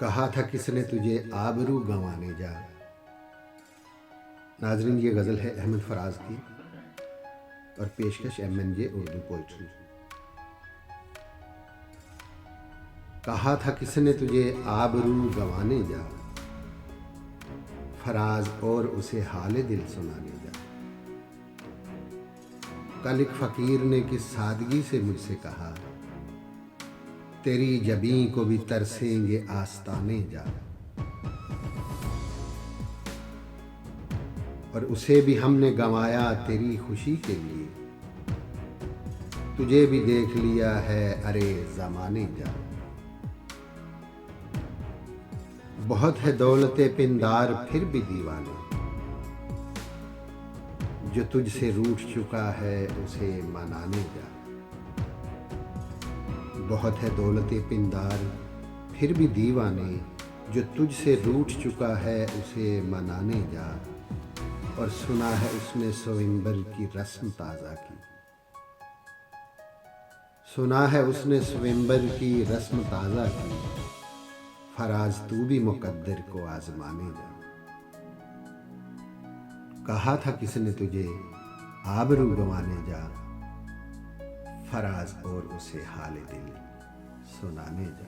कहा था किसने तुझे आबरू गंवाने जा नाजरीन, ये गज़ल है अहमद फराज की और पेशकश M N J Urdu poetry. कहा था किसने तुझे आबरू गंवाने जा फराज और उसे हाल दिल सुनाने जा कल एक फकीर ने किस सादगी से मुझसे कहा तेरी जबी को भी तरसेंगे आस्ताने जा और उसे भी हमने गंवाया तेरी खुशी के लिए। तुझे भी देख लिया है, अरे जमाने जा बहुत है दौलत पिंदार फिर भी दीवाने। जो तुझसे रूठ चुका है, उसे मनाने जा बहुत है दौलत पिंदार फिर भी दीवाने, जो तुझसे रूठ चुका है उसे मनाने जा। और सुना है उसने स्वयंबर की रस्म ताज़ा की। सुना है उसने स्वयंबर की रस्म ताज़ा की। फराज, तू भी मुकद्दर को आजमाने जा। कहा था किसने तुझे, आबरू गंवाने जा। फराज और उसे हाल दिल। सुनाने जा